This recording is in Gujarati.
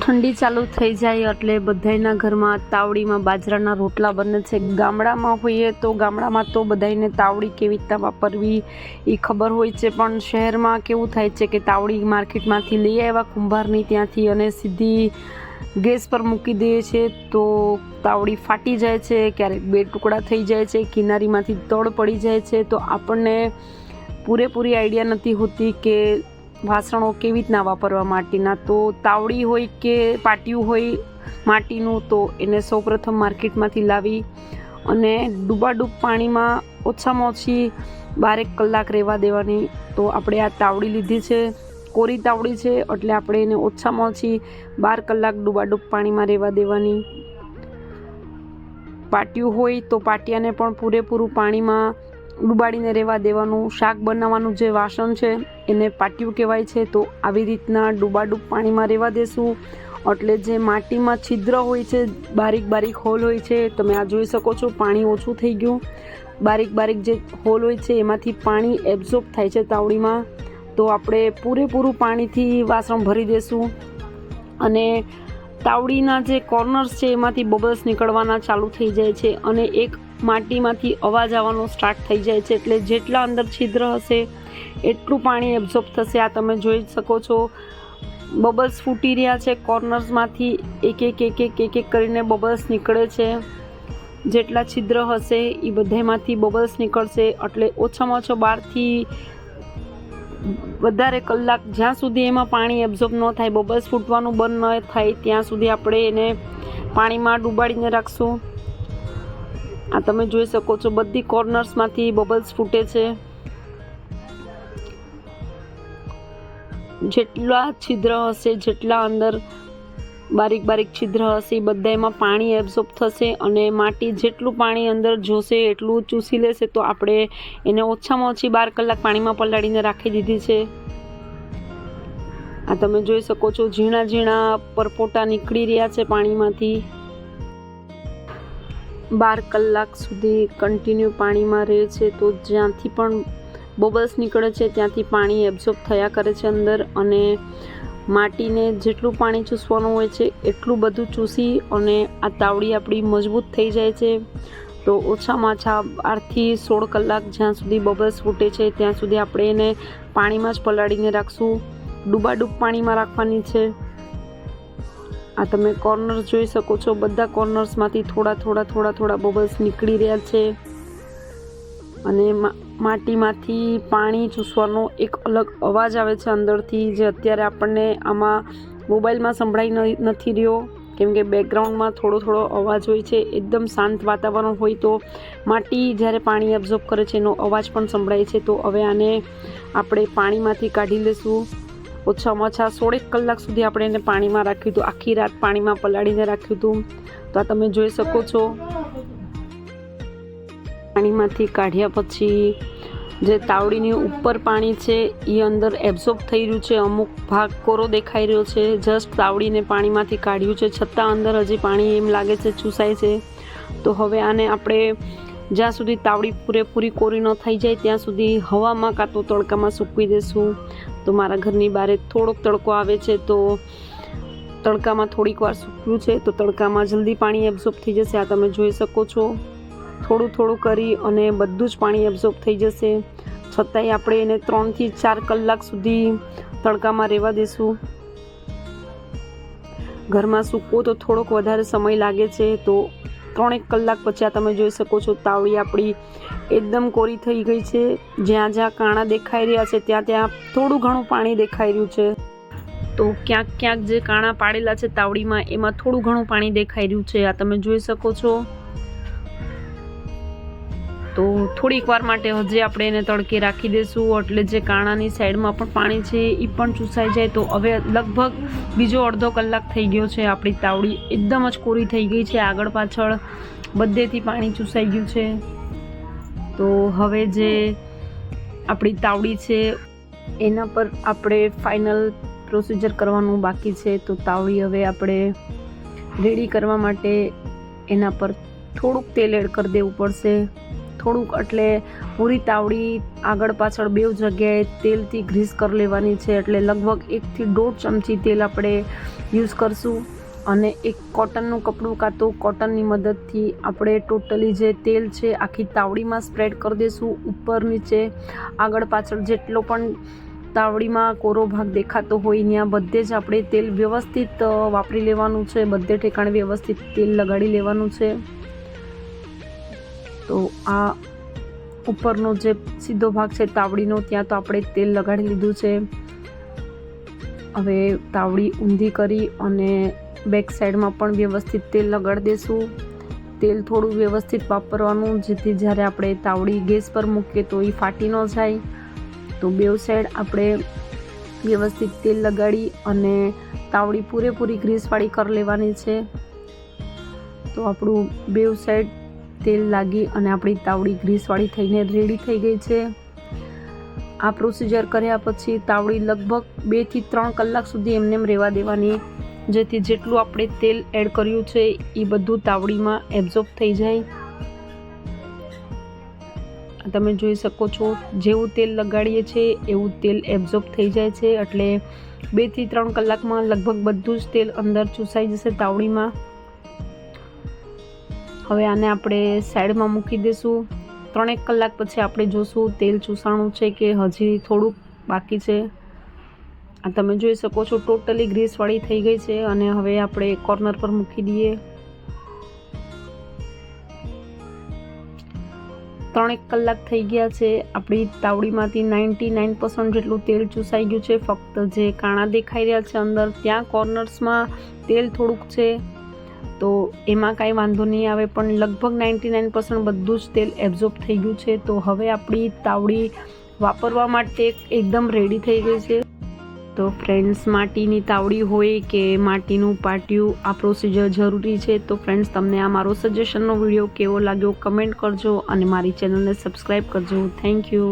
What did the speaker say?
ઠંડી ચાલુ થઈ જાય એટલે બધાના ઘરમાં તાવડીમાં બાજરાના રોટલા બને છે. ગામડામાં હોઈએ તો ગામડામાં તો બધાયને તાવડી કેવી રીતના વાપરવી એ ખબર હોય છે, પણ શહેરમાં કેવું થાય છે કે તાવડી માર્કેટમાંથી લઈ આવ્યા કુંભારની ત્યાંથી અને સીધી ગેસ પર મૂકી દઈએ છે તો તાવડી ફાટી જાય છે, ક્યારેક બે ટુકડા થઈ જાય છે, કિનારીમાંથી તળ પડી જાય છે. તો આપણને પૂરેપૂરી આઈડિયા નથી હોતી કે વાસણો કેવી રીતના વાપરવા માટીના? તો તાવડી હોય કે પાટિયું હોય માટીનું, તો એને સૌપ્રથમ માર્કેટમાંથી લાવી અને ડૂબાડૂબ પાણીમાં ઓછામાં ઓછી બારેક કલાક રહેવા દેવાની. તો આપણે આ તાવડી લીધી છે, કોરી તાવડી છે, એટલે આપણે એને ઓછામાં ઓછી બાર કલાક ડૂબાડૂબ પાણીમાં રહેવા દેવાની. પાટિયું હોય તો પાટિયાને પણ પૂરેપૂરું પાણીમાં ડુબાડીને રહેવા દેવાનું, શાક બનાવવાનું જે વાસણ છે એને પાટિયું કહેવાય છે, તો આવી રીતના ડૂબાડૂબ પાણીમાં રહેવા દેશું. એટલે જે માટીમાં છિદ્ર હોય છે, બારીક બારીક હોલ હોય છે, તમે આ જોઈ શકો છો, પાણી ઓછું થઈ ગયું. બારીક બારીક જે હોલ હોય છે, એમાંથી પાણી એબ્ઝોર્બ થાય છે તાવડીમાં. તો આપણે પૂરેપૂરું પાણીથી વાસણ ભરી દેશું. અને તાવડીના જે કોર્નર્સ છે, એમાંથી બબલ્સ નીકળવાના ચાલુ થઈ જાય છે અને એક માટીમાંથી અવાજ આવવાનો સ્ટાર્ટ થઈ જાય છે. એટલે જેટલા અંદર છિદ્ર હશે, એટલું પાણી એબ્ઝોર્બ થશે. આ તમે જોઈ શકો છો. બબલ્સ ફૂટી રહ્યા છે કોર્નર્સમાંથી એક એક એક એક એક એક કરીને બબલ્સ નીકળે છે. જેટલા છિદ્ર હશે, એ બધામાંથી બબલ્સ નીકળશે. એટલે ઓછામાં ઓછો બારથી વધારે કલાક જ્યાં સુધી એમાં પાણી એબ્ઝોર્બ ન થાય બબલ્સ ફૂટવાનું બંધ ન થાય, ત્યાં સુધી આપણે એને પાણીમાં ડૂબાડીને રાખશું. આ તમે જોઈ શકો છો, બધી કોર્નર્સમાંથી બબલ્સ ફૂટે છે. જેટલા છિદ્ર હશે, જેટલા અંદર બારીક બારીક છિદ્ર હશે એ બધામાં પાણી એબ્ઝોર્બ થશે અને માટી જેટલું પાણી અંદર જોશે, એટલું ચૂસી લેશે, તો આપણે એને ઓછામાં ઓછી બાર કલાક પાણીમાં પલાળીને રાખી દીધી છે. આ તમે જોઈ શકો છો, ઝીણા ઝીણા પરપોટા નીકળી રહ્યા છે પાણીમાંથી. બાર કલાક સુધી કન્ટિન્યુ પાણીમાં રહે છે, તો જ્યાંથી પણ બબલ્સ નીકળે છે, ત્યાંથી પાણી એબ્ઝોર્બ થયા કરે છે અંદર અને માટીને જેટલું પાણી ચૂસવાનું હોય છે, એટલું બધું ચૂસી અને આ તાવડી આપણી મજબૂત થઈ જાય છે. તો ઓછામાં ઓછા આઠથી સોળ કલાક જ્યાં સુધી બબલ્સ ફૂટે છે, ત્યાં સુધી આપણે એને પાણીમાં જ પલાળીને રાખશું. ડૂબાડૂબ પાણીમાં રાખવાની છે. આ તમે કોર્નર જોઈ શકો છો, બધા કોર્નર્સમાંથી થોડા થોડા થોડા થોડા બબલ્સ નીકળી રહ્યા છે. અને માટીમાંથી પાણી ચૂસવાનો એક અલગ અવાજ આવે છે અંદરથી, જે અત્યારે આપણને આમાં મોબાઈલમાં સંભળાઈ નથી રહ્યો. કેમ કે બેકગ્રાઉન્ડમાં થોડો થોડો અવાજ હોય છે, એકદમ શાંત વાતાવરણ હોય તો માટી જ્યારે પાણી એબ્ઝોર્બ કરે છે, એનો અવાજ પણ સંભળાય છે. તો હવે આને આપણે પાણીમાંથી કાઢી લઈશું ઓછામાં ઓછા સોળેક કલાક સુધી આપણે એને પાણીમાં રાખ્યું હતું. આખી રાત પાણીમાં પલાળીને રાખ્યું હતું. તો આ તમે જોઈ શકો છો. પાણીમાંથી કાઢ્યા પછી જે તાવડીની ઉપર પાણી છે એ અંદર એબ્ઝોર્બ થઈ રહ્યું છે. અમુક ભાગ કોરો દેખાઈ રહ્યો છે. જસ્ટ તાવડીને પાણીમાંથી કાઢ્યું છે. છતાં અંદર હજી પાણી એમ લાગે છે, ચૂસાય છે. તો હવે આને આપણે જ્યાં સુધી તાવડી પૂરેપૂરી કોરી ન થઈ જાય, ત્યાં સુધી હવામાં કાં તો તડકામાં સૂકવી દેશું. તો મારા ઘરની બહાર થોડોક તડકો આવે છે, તો તડકામાં થોડીક વાર સૂક્યું છે. તો તડકામાં જલ્દી પાણી એબ્ઝોર્બ થઈ જશે. આ તમે જોઈ શકો છો. થોડું થોડું કરી અને બધું જ પાણી એબ્ઝોર્બ થઈ જશે. છતાંય આપણે એને ત્રણથી ચાર કલાક સુધી તડકામાં રહેવા દેશું. ઘરમાં સૂકવો તો થોડોક વધારે સમય લાગે છે, તો ત્રણેક કલાક પછી આ તમે જોઈ શકો છો, તાવડી આપણી એકદમ કોરી થઈ ગઈ છે. જ્યાં જ્યાં કાણા દેખાઈ રહ્યા છે, ત્યાં ત્યાં થોડું ઘણું પાણી દેખાઈ રહ્યું છે. તો ક્યાંક ક્યાંક જે કાણા પાડેલા છે, તાવડીમાં એમાં થોડું ઘણું પાણી દેખાઈ રહ્યું છે. આ તમે જોઈ શકો છો. તો થોડીક વાર માટે હજી આપણે એને તડકે રાખી દઈશું એટલે જે કાણાની સાઈડમાં પણ પાણી છે એ પણ ચૂસાઈ જાય. તો હવે લગભગ બીજો અડધો કલાક થઈ ગયો છે. આપણી તાવડી એકદમ જ કોરી થઈ ગઈ છે. આગળ પાછળ બધેથી પાણી ચૂસાઈ ગયું છે. તો હવે જે આપણી તાવડી છે, એના પર આપણે ફાઇનલ પ્રોસિજર કરવાનું બાકી છે. તો તાવડી હવે આપણે રેડી કરવા માટે એના પર થોડુંક તેલ એડ કરી દેવું પડશે. થોડુંક એટલે પૂરી તાવડી આગળ પાછળ બે જગ્યાએ તેલથી ગ્રીસ કરી લેવાની છે. એટલે લગભગ એકથી દોઢ ચમચી તેલ આપણે યુઝ કરશું. અને એક કોટનનું કપડું કાં તો કોટનની મદદથી આપણે ટોટલી જે તેલ છે આખી તાવડીમાં સ્પ્રેડ કરી દઈશું ઉપર નીચે આગળ પાછળ જેટલો પણ તાવડીમાં કોરો ભાગ દેખાતો હોય ત્યાં બધે જ આપણે તેલ વ્યવસ્થિત વાપરી લેવાનું છે. બધે ઠેકાણે વ્યવસ્થિત તેલ લગાડી લેવાનું છે. તો આ ઉપરનો જે સીધો ભાગ છે તાવડીનો, ત્યાં તો આપણે તેલ લગાડી લીધું છે. હવે તાવડી ઊંધી કરી અને બેક સાઈડમાં પણ વ્યવસ્થિત તેલ લગાડી દઈશું તેલ થોડું વ્યવસ્થિત વાપરવાનું, જેથી જ્યારે આપણે તાવડી ગેસ પર મૂકીએ તો એ ફાટી ન જાય. તો બેવ સાઈડ આપણે વ્યવસ્થિત તેલ લગાડી અને તાવડી પૂરેપૂરી ગ્રીસવાળી કરી લેવાની છે. તો આપણું બેઉ સાઈડ તેલ લાગી અને આપણી તાવડી ગ્રીસવાળી થઈને રેડી થઈ ગઈ છે. આ પ્રોસિજર કર્યા પછી તાવડી લગભગ બેથી ત્રણ કલાક સુધી એમને એમ રહેવા દેવાની. જેથી જેટલું આપણે તેલ એડ કર્યું છે એ બધું તાવડીમાં એબ્ઝોર્બ થઈ જાય. તમે જોઈ શકો છો, જેવું તેલ લગાડીએ છીએ એવું તેલ એબ્ઝોર્બ થઈ જાય છે. એટલે બેથી ત્રણ કલાકમાં લગભગ બધું જ તેલ અંદર ચૂસાઈ જશે તાવડીમાં. હવે આને આપણે સાઈડમાં મૂકી દઈશું ત્રણેક કલાક પછી આપણે જોશું તેલ ચૂસાણું છે કે હજી થોડુંક બાકી છે. આ તમે જોઈ શકો છો ટોટલી ગ્રીસવાળી થઈ ગઈ છે અને હવે આપણે કોર્નર પર મૂકી દઈએ. ત્રણેક કલાક થઈ ગયા છે. આપણી તાવડીમાંથી નાઇન્ટી નાઇન પર્સન્ટ જેટલું તેલ ચૂસાઈ ગયું છે. ફક્ત જે કાણા દેખાઈ રહ્યા છે અંદર, ત્યાં કોર્નર્સમાં તેલ થોડુંક છે. તો એમાં કાંઈ વાંધો નહીં આવે, પણ લગભગ નાઇન્ટી નાઇન પર્સન્ટ બધું જ તેલ એબ્ઝોર્બ થઈ ગયું છે. તો હવે આપણી તાવડી વાપરવા માટે એકદમ રેડી થઈ ગઈ છે. તો ફ્રેન્ડ્સ માટીની તાવડી હોય કે માટીનું પાટિયું, આ પ્રોસિજર જરૂરી છે. તો ફ્રેન્ડ્સ તમને આ મારો સજેશનનો વીડિયો કેવો લાગ્યો કમેન્ટ કરજો અને મારી ચેનલને સબસ્ક્રાઈબ કરજો. Thank you